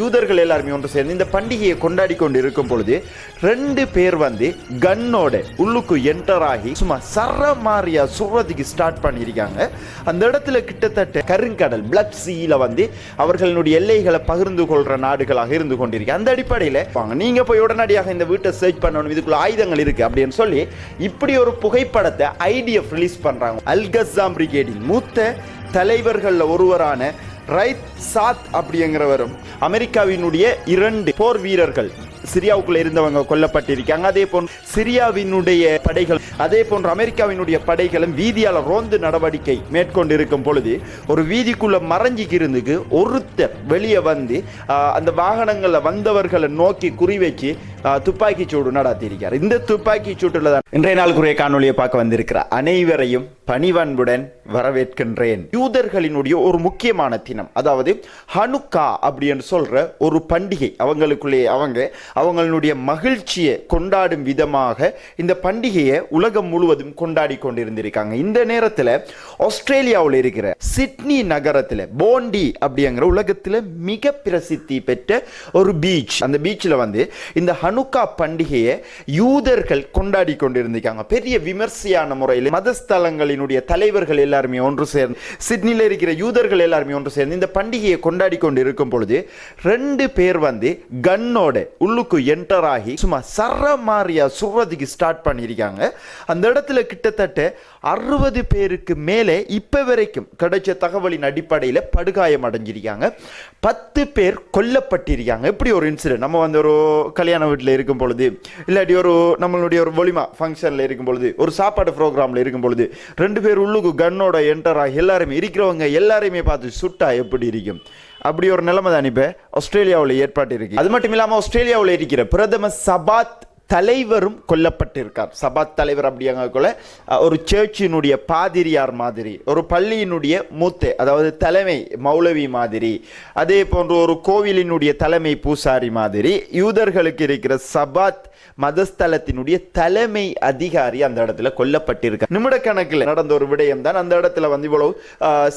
யூதர்கள் எல்லாருமே ஒன்று சேர்ந்து இந்த பண்டிகையை கொண்டாடி கொண்டு இருக்கும் பொழுது ரெண்டு பேர் வந்து கன்னோட உள்ளுக்கு என்டர் ஆகி சும்மா சர மாறியா சுடுறதுக்கு ஸ்டார்ட் பண்ணியிருக்காங்க. அந்த இடத்துல கிட்டத்தட்ட கருங்கடல் பிளட் சீல வந்து அவர்களுடைய எல்லைகளை பகிர்ந்து கொள்ற நாடுகளாக இருந்து கொண்டிருக்கு. அந்த அடிப்படையில் வாங்க நீங்க போய் உடனடியாக இந்த வீட்டை சர்ச் பண்ணணும் இதுக்குள்ள ஆயுதங்கள் இருக்கு அப்படின்னு சொல்லி இப்படி ஒரு புகைப்படத்தை ஐடிஎஃப் ரிலீஸ் பண்றாங்க. அல்கசாம் பிரிகேடின் மூத்த தலைவர்களில் ஒருவரான ரைத் சாத் அப்படிங்கிறவரும் அமெரிக்காவினுடைய இரண்டு போர் வீரர்கள் சிரியாவுக்குள்ள இருந்தவங்க கொல்லப்பட்டிருக்காங்க. அதே போன்று சிரியாவினுடைய படைகள் அதே போன்று அமெரிக்காவினுடைய படைகளும் வீதியால் ரோந்து நடவடிக்கை மேற்கொண்டு இருக்கும் பொழுது ஒரு வீதிக்குள்ள மறைஞ்சிக்கு இருந்துக்கு ஒருத்தர் வெளியே வந்து அந்த வாகனங்களில் வந்தவர்களை நோக்கி குறிவச்சு துப்பாக்கிச் துப்பாக்கி சூடு நடத்தியிருக்கார். இந்த துப்பாக்கி சூட்டில் தான் இன்றைய நாளுக்குரிய காணொலியை பார்க்க வந்திருக்கிற அனைவரையும் பணிவன்புடன் வரவேற்கின்றேன். யூதர்களினுடைய ஒரு முக்கியமான தினம் அதாவது ஹனுக்கா அப்படின்னு சொல்ற ஒரு பண்டிகை. அவங்களுக்குள்ளே அவங்க அவங்களுடைய மகிழ்ச்சியை கொண்டாடும் விதமாக இந்த பண்டிகையை உலகம் முழுவதும் கொண்டாடி கொண்டிருந்திருக்காங்க. இந்த நேரத்தில் ஆஸ்திரேலியாவில் இருக்கிற சிட்னி நகரத்தில் போண்டி அப்படிங்கிற உலகத்தில் மிக பிரசித்தி பெற்ற ஒரு பீச் அந்த பீச்சில் வந்து இந்த ஹனுக்கா பண்டிகையை யூதர்கள் கொண்டாடி கொண்டிருந்திருக்காங்க. பெரிய விமர்சையான முறையில் சபையினுடைய தலைவர்கள் எல்லாருமே ஒன்று சேர்ந்து சிட்னியில் இருக்கிற யூதர்கள் எல்லாருமே ஒன்று சேர்ந்து இந்த பண்டிகையை கொண்டாடி கொண்டு இருக்கும் பொழுது ரெண்டு பேர் வந்து கன்னோட உள்ளுக்கு என்டர் ஆகி சும்மா சர மாறியா சுடுறதுக்கு ஸ்டார்ட் பண்ணியிருக்காங்க. அந்த இடத்துல கிட்டத்தட்ட அறுபது பேருக்கு மேலே இப்போ வரைக்கும் கிடைச்ச தகவலின் அடிப்படையில் படுகாயம் அடைஞ்சிருக்காங்க. பத்து பேர் கொல்லப்பட்டிருக்காங்க. இப்படி ஒரு இன்சிடென்ட் நம்ம வந்து ஒரு கல்யாண வீட்டில் இருக்கும் பொழுது இல்லாட்டி ஒரு நம்மளுடைய ஒரு ஒலிமா ஃபங்க்ஷனில் இருக்கும் பொழுது ஒரு சாப்பாடு ப்ரோக்ராமில் இருக்கும் பொழுது ரெண்டு பேர் உள்ளுக்கு கன்னோட என்டர் ஆகி எல்லாருமே இருக்கிறவங்க எல்லாரையுமே பார்த்து சுட்டா எப்படி இருக்கும்? அப்படி ஒரு நிலைமை தான் இப்போ ஆஸ்திரேலியாவில் ஏற்பாட்டு இருக்கு. அது மட்டும் இல்லாமல் ஆஸ்திரேலியாவில் இருக்கிற பிரதமர் சபாத் தலைவரும் கொல்லப்பட்டிருக்கார். சபாத் தலைவர் அப்படிங்கக்குள்ள ஒரு சேர்ச்சினுடைய பாதிரியார் மாதிரி ஒரு பள்ளியினுடைய மூத்த அதாவது தலைமை மௌலவி மாதிரி அதே போன்று ஒரு கோவிலினுடைய தலைமை பூசாரி மாதிரி யூதர்களுக்கு இருக்கிற சபாத் மதஸ்தலத்தினுடைய தலைமை அதிகாரி அந்த இடத்துல கொல்லப்பட்டிருக்க நிமிட கணக்கில் நடந்த ஒரு விடயம் தான் அந்த இடத்துல வந்து இவ்வளவு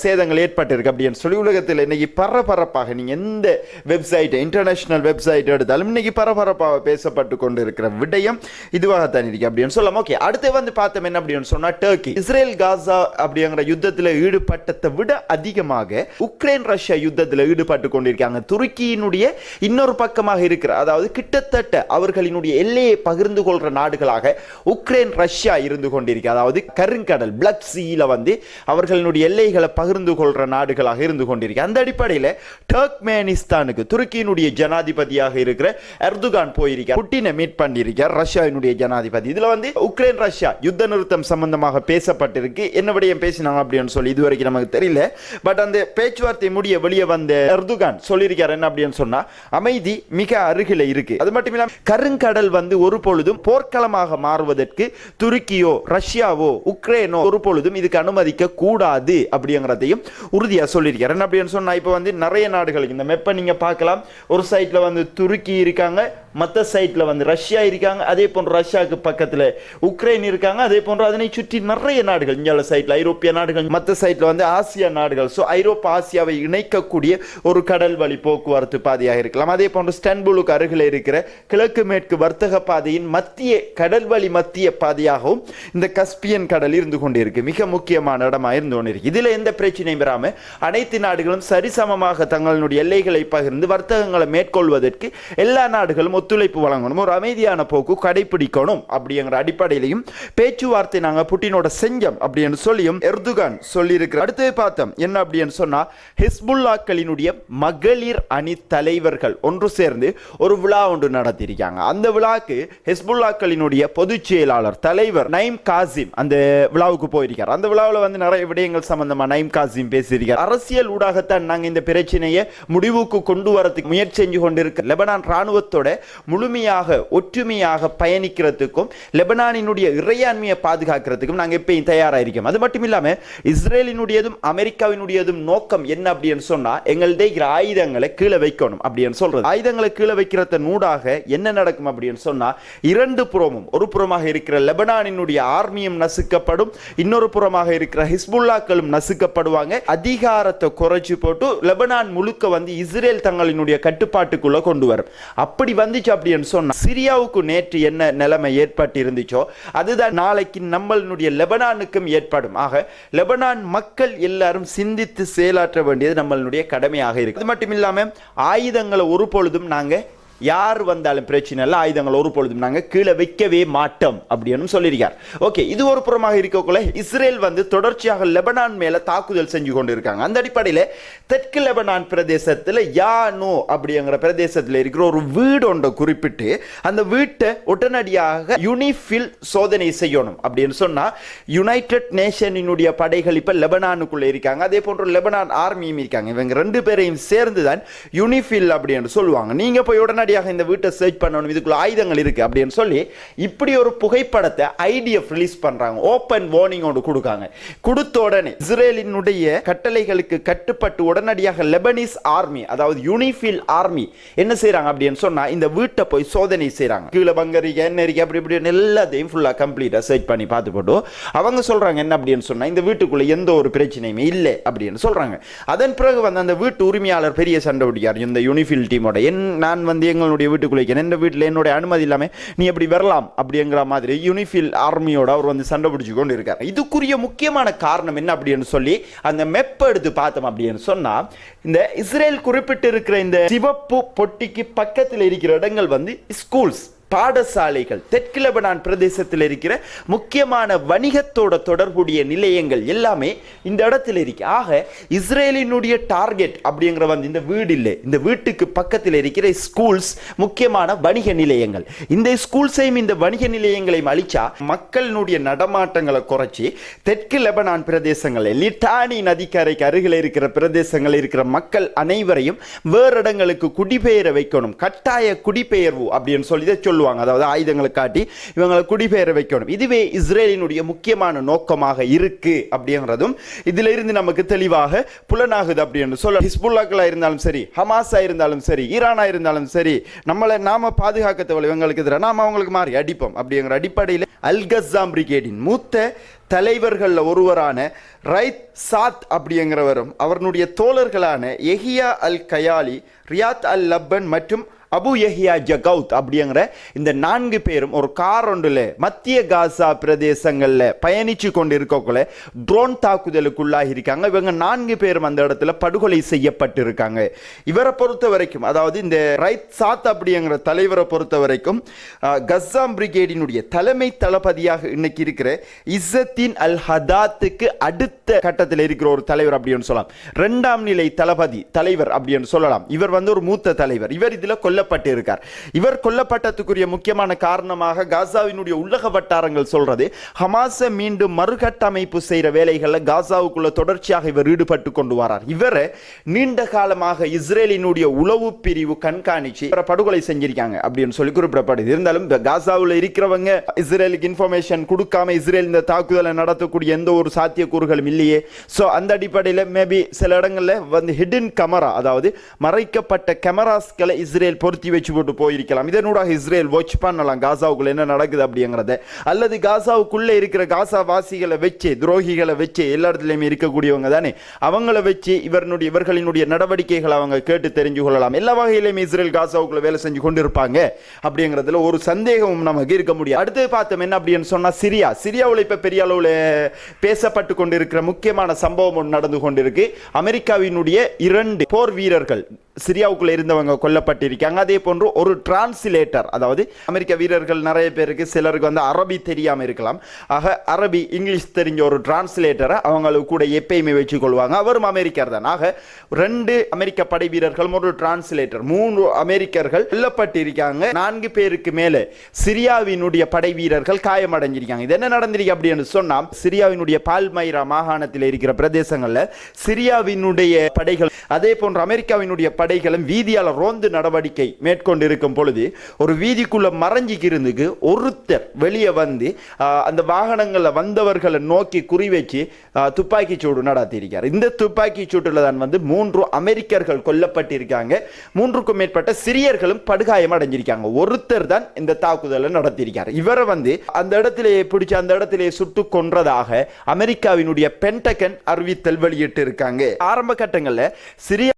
சேதங்கள் ஏற்பட்டிருக்கு அப்படின்னு சொல்லி உலகத்தில் இன்னைக்கு பரபரப்பாக நீங்கள் எந்த வெப்சைட் இன்டர்நேஷனல் வெப்சைட் எடுத்தாலும் இன்னைக்கு பரபரப்பாக பேசப்பட்டு கொண்டு இருக்கிற விடயம் இதுவாகத்தான் இருக்கு அப்படின்னு சொல்லலாம். ஓகே அடுத்து வந்து பார்த்தோம் என்ன அப்படின்னு சொன்னால் டர்க்கி. இஸ்ரேல் காசா அப்படிங்கிற யுத்தத்தில் ஈடுபட்டதை விட அதிகமாக உக்ரைன் ரஷ்யா யுத்தத்தில் ஈடுபட்டு கொண்டிருக்காங்க. துருக்கியினுடைய இன்னொரு பக்கமாக இருக்கிற அதாவது கிட்டத்தட்ட அவர்களினுடைய எல்லையை பகிர்ந்து கொள்கிற நாடுகளாக உக்ரைன் ரஷ்யா இருந்து கொண்டிருக்கு. அதாவது கருங்கடல் பிளட் சீல வந்து அவர்களுடைய எல்லைகளை பகிர்ந்து கொள்கிற நாடுகளாக இருந்து கொண்டிருக்கு. அந்த அடிப்படையில் டர்க்மேனிஸ்தானுக்கு துருக்கியினுடைய ஜனாதிபதியாக இருக்கிற எர்துகான் போயிருக்கார். புட்டினை மீட் பண்ணியிருக்கார் ரஷ்யாவினுடைய ஜனாதிபதி. இதில் வந்து உக்ரைன் ரஷ்யா யுத்த நிறுத்தம் சம்பந்தமாக பேசப்பட்டிருக்கு. என்ன விடயம் பேசினாங்க அப்படின்னு சொல்லி இதுவரைக்கும் நமக்கு தெரியல. பட் அந்த பேச்சுவார்த்தை முடிய வெளியே வந்த எர்துகான் சொல்லியிருக்கார். என்ன அப்படின்னு சொன்னா அமைதி மிக அருகில இருக்கு. அது மட்டும் இல்லாமல் கருங்கடல் வந்து ஒரு பொழுதும் போர்க்களமாக மாறுவதற்கு துருக்கியோ ரஷ்யாவோ உக்ரைனோ ஒரு பொழுதும் இதுக்கு அனுமதிக்க கூடாது அப்படிங்கிறதையும் உறுதியா சொல்லியிருக்காரு. என்ன அப்படின்னு சொன்னா இப்போ வந்து நிறைய நாடுகளுக்கு இந்த மெப்பை நீங்க பார்க்கலாம். ஒரு சைட்ல வந்து துருக்கி இருக்காங்க மற்ற சைட்டில் வந்து ரஷ்யா இருக்காங்க அதே போன்று ரஷ்யாவுக்கு பக்கத்தில் உக்ரைன் இருக்காங்க அதே போன்று அதனை சுற்றி நிறைய நாடுகள் இந்தியாவில் சைட்டில் ஐரோப்பிய நாடுகள் மற்ற சைட்டில் வந்து ஆசியா நாடுகள். ஸோ ஐரோப்பா ஆசியாவை இணைக்கக்கூடிய ஒரு கடல் வழி போக்குவரத்து பாதையாக இருக்கலாம். அதே போன்று ஸ்டன்புலுக்கு அருகில் இருக்கிற கிழக்கு மேற்கு வர்த்தக பாதையின் மத்திய கடல் வழி மத்திய பாதையாகவும் இந்த கஸ்பியன் கடல் இருந்து கொண்டிருக்கு. மிக முக்கியமான இடமா இருந்து கொண்டிருக்கு. இதில் எந்த பிரச்சனையும் வராமல் அனைத்து நாடுகளும் சரிசமமாக தங்களுடைய எல்லைகளை பகிர்ந்து வர்த்தகங்களை மேற்கொள்வதற்கு எல்லா நாடுகளும் ஒத்துழைப்பு வழங்கணும் ஒரு அமைதியான போக்கு கடைபிடிக்கணும் அப்படிங்கிற அடிப்படையிலையும் பேச்சுவார்த்தை நாங்கள் புட்டினோட செஞ்சோம் அப்படின்னு சொல்லியும் எர்துகான் சொல்லியிருக்கிறார். அடுத்து பார்த்தோம் என்ன அப்படின்னு சொன்னால் ஹிஸ்புல்லாக்களினுடைய மகளிர் அணி தலைவர்கள் ஒன்று சேர்ந்து ஒரு விழா ஒன்று நடத்தியிருக்காங்க. அந்த விழாக்கு ஹிஸ்புல்லாக்களினுடைய பொதுச் செயலாளர் தலைவர் நைம் காசிம் அந்த விழாவுக்கு போயிருக்கார். அந்த விழாவில் வந்து நிறைய விடயங்கள் சம்பந்தமாக நைம் காசிம் பேசியிருக்கார். அரசியல் ஊடாகத்தான் நாங்கள் இந்த பிரச்சனையை முடிவுக்கு கொண்டு வரதுக்கு முயற்சி செஞ்சு கொண்டிருக்க லெபனான் ராணுவத்தோட முழுமையாக ஒற்றுமையாக பயணிக்கிறதுக்கும் லெபனானினுடைய இறையாண்மையை பாதுகாக்கிறதுக்கும் நாங்கள் எப்பயும் தயாராக இருக்கோம் அது மட்டும் இல்லாமல் இஸ்ரேலினுடையதும் அமெரிக்காவினுடையதும் நோக்கம் என்ன அப்படின்னு சொன்னால் எங்களுடைய ஆயுதங்களை கீழே வைக்கணும் அப்படின்னு சொல்றது. ஆயுதங்களை கீழே வைக்கிறத நூடாக என்ன நடக்கும் அப்படின்னு சொன்னால் இரண்டு புறமும் ஒரு புறமாக இருக்கிற லெபனானினுடைய ஆர்மியும் நசுக்கப்படும் இன்னொரு புறமாக இருக்கிற ஹிஸ்புல்லாக்களும் நசுக்கப்படுவாங்க. அதிகாரத்தை குறைச்சு போட்டு லெபனான் முழுக்க வந்து இஸ்ரேல் தங்களினுடைய கட்டுப்பாட்டுக்குள்ள கொண்டு வரும். அப்படி இருந்துச்சு அப்படின்னு சொன்னா சிரியாவுக்கு நேற்று என்ன நிலைமை ஏற்பட்டு இருந்துச்சோ அதுதான் நாளைக்கு நம்மளுடைய லெபனானுக்கும் ஏற்படும். ஆக லெபனான் மக்கள் எல்லாரும் சிந்தித்து செயலாற்ற வேண்டியது நம்மளுடைய கடமையாக இருக்கு. அது மட்டும் இல்லாம ஆயுதங்களை ஒரு பொழுதும் நாங்க யார் வந்தாலும் பிரச்சனை இல்லை ஆயுதங்கள் ஒரு பொழுதும் நாங்கள் கீழே வைக்கவே மாட்டோம் அப்படின்னு சொல்லியிருக்கார். ஓகே இது ஒரு புறமாக இருக்கக்குள்ள இஸ்ரேல் வந்து தொடர்ச்சியாக லெபனான் மேலே தாக்குதல் செஞ்சு கொண்டு இருக்காங்க அந்த அடிப்படையில் தெற்கு லெபனான் பிரதேசத்தில் யானோ அப்படிங்கிற பிரதேசத்தில் இருக்கிற ஒரு வீடு ஒன்றை குறிப்பிட்டு அந்த வீட்டை உடனடியாக யுனிஃபில் சோதனை செய்யணும் அப்படின்னு சொன்னால் யுனைடெட் நேஷனினுடைய படைகள் இப்போ லெபனானுக்குள்ளே இருக்காங்க. அதே போன்று லெபனான் ஆர்மியும் இருக்காங்க. இவங்க ரெண்டு பேரையும் சேர்ந்து தான் யுனிஃபில் அப்படின்னு சொல்லுவாங்க. நீங்க போய் உடனடியாக இந்த வீட்டை சர்ச் பண்ணணும் இதுக்குள்ள ஆயுதங்கள் இருக்கு அப்படின்னு சொல்லி இப்படி ஒரு புகைப்படத்தை ஐடிஎஃப் ரிலீஸ் பண்றாங்க. ஓப்பன் வார்னிங்கோடு கொடுக்காங்க. கொடுத்த உடனே இஸ்ரேலினுடைய கட்டளைகளுக்கு கட்டுப்பட்டு உடனடியாக லெபனீஸ் ஆர்மி அதாவது யூனிஃபில் ஆர்மி என்ன செய்கிறாங்க அப்படின்னு சொன்னா இந்த வீட்டை போய் சோதனை செய்கிறாங்க கீழே பங்கரிக்க என்ன அப்படி இப்படி எல்லாத்தையும் ஃபுல்லா கம்ப்ளீட்டா சர்ச் பண்ணி பார்த்து போட்டு அவங்க சொல்றாங்க என்ன அப்படின்னு சொன்னா இந்த வீட்டுக்குள்ள எந்த ஒரு பிரச்சனையுமே இல்லை அப்படின்னு சொல்றாங்க. அதன் பிறகு வந்து அந்த வீட்டு உரிமையாளர் பெரிய சண்டை பிடிக்காரு இந்த யூனிஃபில் டீமோட என் நான் வந்து எங்களுடைய வீட்டுக்குள்ளே என் வீட்டில் என்னுடைய அனுமதி இல்லாம நீ எப்படி வரலாம் அப்படிங்கிற மாதிரி யூனிஃபில் ஆர்மியோட அவர் வந்து சண்டை பிடிச்சு கொண்டு இருக்கார் இதுக்குரிய முக்கியமான காரணம் என்ன அப்படின்னு சொல்லி அந்த மெப்பை எடுத்து பார்த்தோம் அப்படின்னு சொன்னா இந்த இஸ்ரேல் குறிப்பிட்டு இருக்கிற இந்த சிவப்பு பொட்டிக்கு பக்கத்தில் இருக்கிற இடங்கள் வந்து ஸ்கூல்ஸ் பாடசாலைகள் தெற்கு லெபனான் பிரதேசத்தில் இருக்கிற முக்கியமான வணிகத்தோட தொடர்புடைய நிலையங்கள் எல்லாமே இந்த இடத்துல இருக்கு. ஆக இஸ்ரேலினுடைய டார்கெட் அப்படிங்கிற வந்து இந்த வீடு இல்லை. இந்த வீட்டுக்கு பக்கத்தில் இருக்கிற ஸ்கூல்ஸ் முக்கியமான வணிக நிலையங்கள். இந்த ஸ்கூல்ஸையும் இந்த வணிக நிலையங்களையும் அழிச்சா மக்களினுடைய நடமாட்டங்களை குறைச்சி தெற்கு லெபனான் பிரதேசங்களில் லிட்டானி நதிக்கரைக்கு அருகில் இருக்கிற பிரதேசங்களில் இருக்கிற மக்கள் அனைவரையும் வேறு இடங்களுக்கு குடிபெயர வைக்கணும். கட்டாய குடிபெயர்வு அப்படின்னு சொல்லி சொல்லுவோம் சொல்லுவாங்க. அதாவது ஆயுதங்களை காட்டி இவங்களை குடிபெயர வைக்கணும். இதுவே இஸ்ரேலினுடைய முக்கியமான நோக்கமாக இருக்கு அப்படிங்கிறதும் இதுல இருந்து நமக்கு தெளிவாக புலனாகுது அப்படின்னு சொல்ல ஹிஸ்புல்லாக்களா இருந்தாலும் சரி ஹமாஸா இருந்தாலும் சரி ஈரானா இருந்தாலும் சரி நம்மளை நாம பாதுகாக்க தேவை இவங்களுக்கு எதிராக நாம அவங்களுக்கு மாறி அடிப்போம் அப்படிங்கிற அடிப்படையில் அல் பிரிகேடின் மூத்த தலைவர்களில் ஒருவரான ரைத் சாத் அப்படிங்கிறவரும் அவருடைய தோழர்களான எஹியா அல் கயாலி ரியாத் அல் லப்பன் மற்றும் அபு யஹியா ஜகவுத் அப்படிங்கிற இந்த நான்கு பேரும் ஒரு கார் ஒன்றில் மத்திய காசா பிரதேசங்களில் பயணிச்சு கொண்டு இருக்கக்குள்ள ட்ரோன் தாக்குதலுக்குள்ளாகி இருக்காங்க. இவங்க நான்கு பேரும் அந்த இடத்துல படுகொலை செய்யப்பட்டிருக்காங்க. இவரை பொறுத்த வரைக்கும் அதாவது இந்த ரைத் சாத் அப்படிங்கிற தலைவரை பொறுத்த வரைக்கும் கஸ்ஸாம் பிரிகேடினுடைய தலைமை தளபதியாக இன்னைக்கு இருக்கிற இஸ்ஸத்தின் அல் ஹதாத்துக்கு அடுத்த கட்டத்தில் இருக்கிற ஒரு தலைவர் அப்படின்னு சொல்லலாம். ரெண்டாம் நிலை தளபதி தலைவர் அப்படின்னு சொல்லலாம். இவர் வந்து ஒரு மூத்த தலைவர். இவர் இதில் கொல்ல கொல்லப்பட்டிருக்கார். இவர் கொல்லப்பட்டதுக்குரிய முக்கியமான காரணமாக காசாவினுடைய உள்ளக வட்டாரங்கள் சொல்றது ஹமாஸை மீண்டும் மறுகட்டமைப்பு செய்கிற வேலைகளில் காசாவுக்குள்ள தொடர்ச்சியாக இவர் ஈடுபட்டு கொண்டு வரார். இவர் நீண்ட காலமாக இஸ்ரேலினுடைய உளவு பிரிவு கண்காணிச்சு இவரை படுகொலை செஞ்சிருக்காங்க அப்படின்னு சொல்லி குறிப்பிடப்படுது. இருந்தாலும் காசாவில் இருக்கிறவங்க இஸ்ரேலுக்கு இன்ஃபர்மேஷன் கொடுக்காம இஸ்ரேல் இந்த தாக்குதலை நடத்தக்கூடிய எந்த ஒரு சாத்தியக்கூறுகளும் இல்லையே. ஸோ அந்த அடிப்படையில் மேபி சில இடங்களில் வந்து ஹிடன் கமரா அதாவது மறைக்கப்பட்ட கேமராஸ்களை இஸ்ரேல் நிறுத்தி வச்சு போட்டு போயிருக்கலாம். இதனூடாக இஸ்ரேல் வாட்ச் பண்ணலாம். காசாவுக்குள்ள என்ன நடக்குது அப்படிங்கிறத. அல்லது காசாவுக்குள்ளே இருக்கிற காசா வாசிகளை வச்சு துரோகிகளை வச்சு எல்லா இடத்துலையுமே இருக்கக்கூடியவங்க தானே. அவங்கள வச்சு இவர்களுடைய இவர்களினுடைய நடவடிக்கைகளை அவங்க கேட்டு தெரிஞ்சு கொள்ளலாம். எல்லா வகையிலுமே இஸ்ரேல் காசாவுக்குள்ள வேலை செஞ்சு கொண்டு இருப்பாங்க அப்படிங்கிறதுல ஒரு சந்தேகமும் நமக்கு இருக்க முடியும் அடுத்து பார்த்தோம் என்ன அப்படின்னு சொன்னா சிரியா. சிரியாவில் இப்போ பெரிய அளவில் பேசப்பட்டு கொண்டிருக்கிற முக்கியமான சம்பவம் ஒன்று நடந்து கொண்டிருக்கு. அமெரிக்காவினுடைய இரண்டு போர் வீரர்கள். சிரியாவுக்குள்ளே இருந்தவங்க கொல்லப்பட்டிருக்காங்க. அதே போன்று ஒரு டிரான்ஸ்லேட்டர் அதாவது அமெரிக்க வீரர்கள் நிறைய பேருக்கு சிலருக்கு வந்து அரபி தெரியாமல் இருக்கலாம். ஆக அரபி இங்கிலீஷ் தெரிஞ்ச ஒரு டிரான்ஸ்லேட்டரை அவங்களுக்கு கூட எப்பயுமே வச்சுக்கொள்வாங்க. அவரும் அமெரிக்கர் தான். ஆக ரெண்டு அமெரிக்க படை வீரர்கள் ஒரு டிரான்ஸ்லேட்டர் மூன்று அமெரிக்கர்கள் கொல்லப்பட்டிருக்காங்க. நான்கு பேருக்கு மேலே சிரியாவினுடைய படை வீரர்கள் காயமடைஞ்சிருக்காங்க. இது என்ன நடந்திருக்கு அப்படின்னு சொன்னால் சிரியாவினுடைய பால்மைரா மாகாணத்தில் இருக்கிற பிரதேசங்களில் சிரியாவினுடைய படைகள் அதே போன்று அமெரிக்காவினுடைய படைகளும் வீதியால் ரோந்து நடவடிக்கை மேற்கொண்டு இருக்கும் பொழுது ஒரு வீதிக்குள்ள மறைஞ்சிக்கிருந்துக்கு ஒருத்தர் வெளியே வந்து அந்த வாகனங்களில் வந்தவர்களை நோக்கி குறி வச்சு துப்பாக்கி சூடு நடத்தியிருக்கார். இந்த துப்பாக்கி சூட்டில் தான் வந்து மூன்று அமெரிக்கர்கள் கொல்லப்பட்டிருக்காங்க. மூன்றுக்கும் மேற்பட்ட சிறியர்களும் படுகாயம் அடைஞ்சிருக்காங்க. ஒருத்தர் தான் இந்த தாக்குதலை நடத்தியிருக்கார். இவரை வந்து அந்த இடத்திலே பிடிச்சி அந்த இடத்திலே சுட்டு கொன்றதாக அமெரிக்காவினுடைய பென்டகன் அறிவித்தல் வெளியிட்டு இருக்காங்க ஆரம்ப கட்டங்களில் சிறிய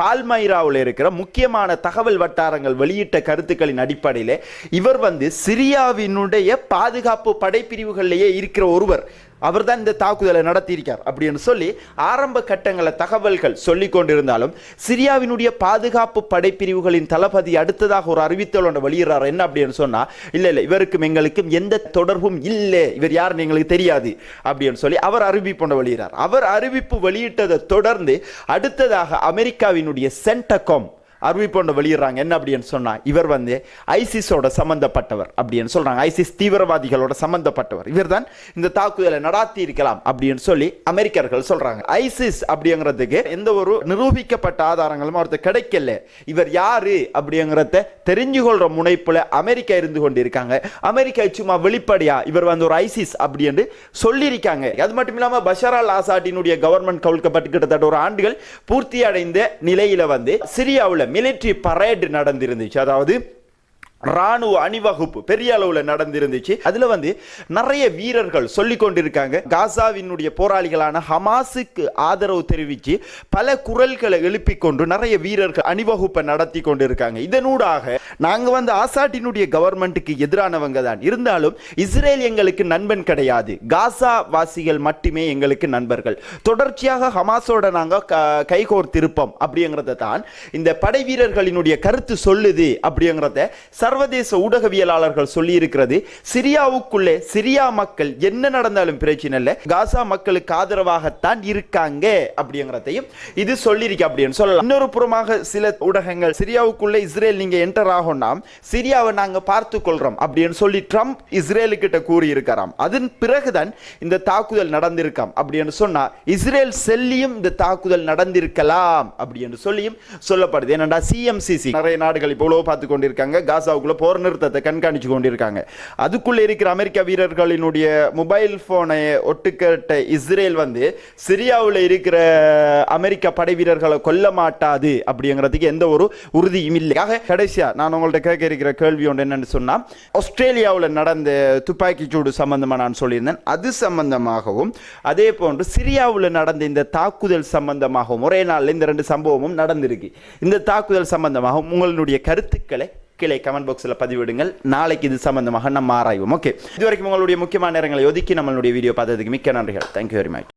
பால்மைராவில் இருக்கிற முக்கியமான தகவல் வட்டாரங்கள் வெளியிட்ட கருத்துக்களின் அடிப்படையில் இவர் வந்து சிரியாவினுடைய பாதுகாப்பு படைப்பிரிவுகளிலேயே இருக்கிற ஒருவர். அவர்தான் இந்த தாக்குதலை நடத்தியிருக்கார் அப்படின்னு சொல்லி ஆரம்ப கட்டங்களில் தகவல்கள் சொல்லி கொண்டிருந்தாலும் சிரியாவினுடைய பாதுகாப்பு படைப்பிரிவுகளின் தளபதி அடுத்ததாக ஒரு அறிவித்தல் ஒன்று வெளியிடுறார். என்ன அப்படின்னு சொன்னால் இல்லை இல்லை இவருக்கும் எங்களுக்கும் எந்த தொடர்பும் இல்லை. இவர் யாருன்னு எங்களுக்கு தெரியாது. அப்படின்னு சொல்லி அவர் அறிவிப்பு ஒன்று வெளியிறார் அவர் அறிவிப்பு வெளியிட்டதை தொடர்ந்து அடுத்ததாக அமெரிக்காவினுடைய சென்டகாம் அறிவிப்பு ஒன்று வெளியிடுறாங்க. என்ன அப்படின்னு சொன்னால் இவர் வந்து ஐசிஸோட சம்மந்தப்பட்டவர் அப்படின்னு சொல்கிறாங்க ஐசிஸ் தீவிரவாதிகளோட சம்பந்தப்பட்டவர். இவர்தான் இந்த தாக்குதலை நடாத்தி இருக்கலாம் அப்படின்னு சொல்லி அமெரிக்கர்கள் சொல்கிறாங்க ஐசிஸ் அப்படிங்கிறதுக்கு எந்த ஒரு நிரூபிக்கப்பட்ட ஆதாரங்களும் அவருக்கு கிடைக்கல. இவர் யாரு அப்படிங்கிறத தெரிஞ்சு கொள்கிற முனைப்பில் அமெரிக்கா இருந்து கொண்டிருக்காங்க. அமெரிக்கா சும்மா வெளிப்படையா இவர் வந்து ஒரு ஐசிஸ் அப்படின்னு சொல்லியிருக்காங்க. அது மட்டும் இல்லாமல் பஷர் அல் ஆசாட்டினுடைய கவர்மெண்ட் கவிழ்க்கப்பட்டு கிட்டத்தட்ட ஒரு ஆண்டுகள் பூர்த்தி அடைந்த நிலையில வந்து சிரியாவில் மிலிட்டரி பரேட் நடந்திருந்துச்சு. அதாவது ராணுவ அணிவகுப்பு பெரிய அளவில் நடந்திருந்துச்சு. அதில் வந்து நிறைய வீரர்கள் சொல்லி கொண்டிருக்காங்க. காசாவினுடைய போராளிகளான ஹமாஸுக்கு ஆதரவு தெரிவித்து பல குரல்களை எழுப்பி கொண்டு நிறைய வீரர்கள் அணிவகுப்பை நடத்தி கொண்டிருக்காங்க. இதனூடாக நாங்கள் வந்து ஆசாட்டினுடைய கவர்மெண்ட்டுக்கு எதிரானவங்க தான். இருந்தாலும் இஸ்ரேல் எங்களுக்கு நண்பன் கிடையாது. காசா வாசிகள் மட்டுமே எங்களுக்கு நண்பர்கள். தொடர்ச்சியாக ஹமாஸோட நாங்கள் க- கைகோர்த்திருப்போம் அப்படிங்கிறத தான் இந்த படை வீரர்களினுடைய கருத்து சொல்லுது அப்படிங்கிறத சர்வதேச ஊடகவியலாளர்கள் சொல்லியிருக்கிறது சிரியாவுக்குள்ளே சிரியா மக்கள் என்ன நடந்தாலும் பிரச்சனை இல்லை காசா மக்களுக்கு ஆதரவாகத்தான் இருக்காங்க அப்படிங்கிறதையும் இது சொல்லியிருக்கு அப்படின்னு சொல்லலாம். இன்னொரு புறமாக சில ஊடகங்கள் சிரியாவுக்குள்ளே இஸ்ரேல் நீங்க என்டர் ஆகும்னா சிரியாவை நாங்க பார்த்து கொள்றோம் அப்படின்னு சொல்லி ட்ரம்ப் இஸ்ரேலு கிட்ட கூறி அதன் பிறகுதான் இந்த தாக்குதல் நடந்திருக்காம் அப்படின்னு சொன்னா இஸ்ரேல் செல்லியும் இந்த தாக்குதல் நடந்திருக்கலாம் அப்படின்னு சொல்லியும் சொல்லப்படுது. ஏனண்டா சிஎம்சிசி நிறைய நாடுகள் இப்போ பார்த்து கொண்டிருக்காங்க. காசாவுக்குள்ள போர் நிறுத்தத்தை கண்காணிச்சு கொண்டிருக்காங்க. அதுக்குள்ளே இருக்கிற அமெரிக்க வீரர்களினுடைய மொபைல் போனை ஒட்டுக்கட்ட இஸ்ரேல் வந்து சிரியாவில் இருக்கிற அமெரிக்க படை வீரர்களை கொல்ல மாட்டாது அப்படிங்கிறதுக்கு எந்த ஒரு உறுதியும் இல்லை. ஆக கடைசியா நான் உங்கள்ட்ட கேட்க இருக்கிற கேள்வி ஒன்று என்னன்னு சொன்னா ஆஸ்திரேலியாவில் நடந்த துப்பாக்கி சூடு சம்பந்தமா நான் சொல்லியிருந்தேன். அது சம்பந்தமாகவும் அதே போன்று சிரியாவில் நடந்த இந்த தாக்குதல் சம்பந்தமாகவும் ஒரே நாளில் இந்த ரெண்டு சம்பவமும் நடந்திருக்கு. இந்த தாக்குதல் சம்பந்தமாகவும் உங்களுடைய கருத்துக்களை கீழே கமெண்ட் பாக்ஸில் பதிவிடுங்கள். நாளைக்கு இது சம்பந்தமாக நம்ம ஆராய்வோம். ஓகே இதுவரைக்கும் உங்களுடைய முக்கியமான நேரங்களை ஒதுக்கி நம்மளுடைய வீடியோ பார்த்ததுக்கு மிக்க நன்றிகள். Thank you very much